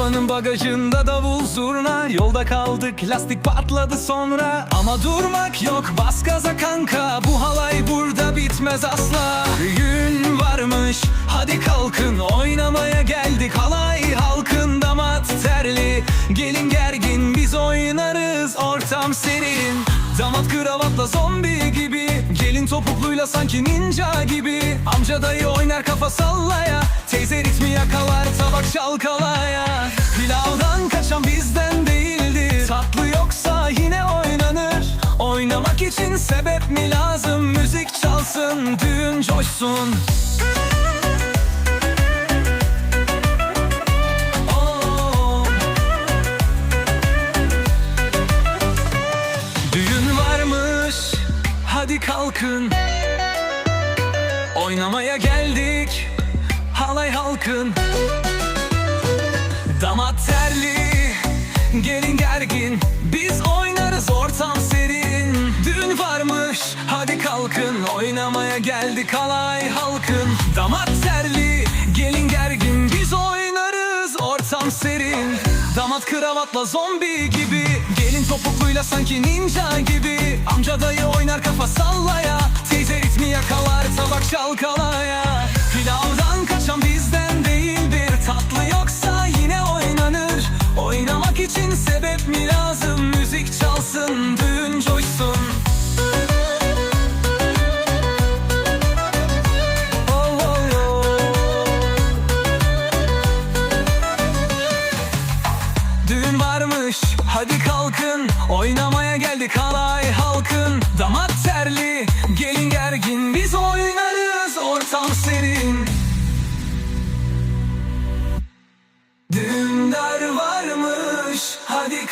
Arabanın bagajında davul zurna. Yolda kaldık lastik patladı sonra. Ama durmak yok bas gaza kanka. Bu halay burada bitmez asla. Gün varmış hadi kalkın. Oynamaya geldik halay halkın Damat terli. Gelin gergin Biz oynarız ortam serin. Damat kravatla zombi gibi. Gelin topukluyla sanki ninja gibi. Amca dayı oynar kafa sallaya. Teyze ritmi yakalar tabak çalkalaya sebep mi lazım? Müzik çalsın düğün coşsun. Oo. Düğün varmış hadi kalkın. Oynamaya geldik halay halkın. Damat terli gelin gergin. Biz oynarız ortam Oynamaya geldik halay halkın. Damat terli gelin gergin. Biz oynarız ortam serin Damat kravatla zombi gibi. Gelin topukluyla sanki ninja gibi. Amca dayı oynar kafa sallaya. Teyze ritmi yakalar tabak çalkalaya. Pilavdan kaçan bizden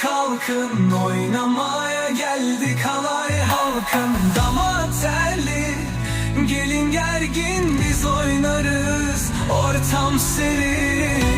kalkın Oynamaya geldik halay halkın. Damat terli gelin gergin Biz oynarız. Ortam serin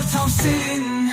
i'm ortamsın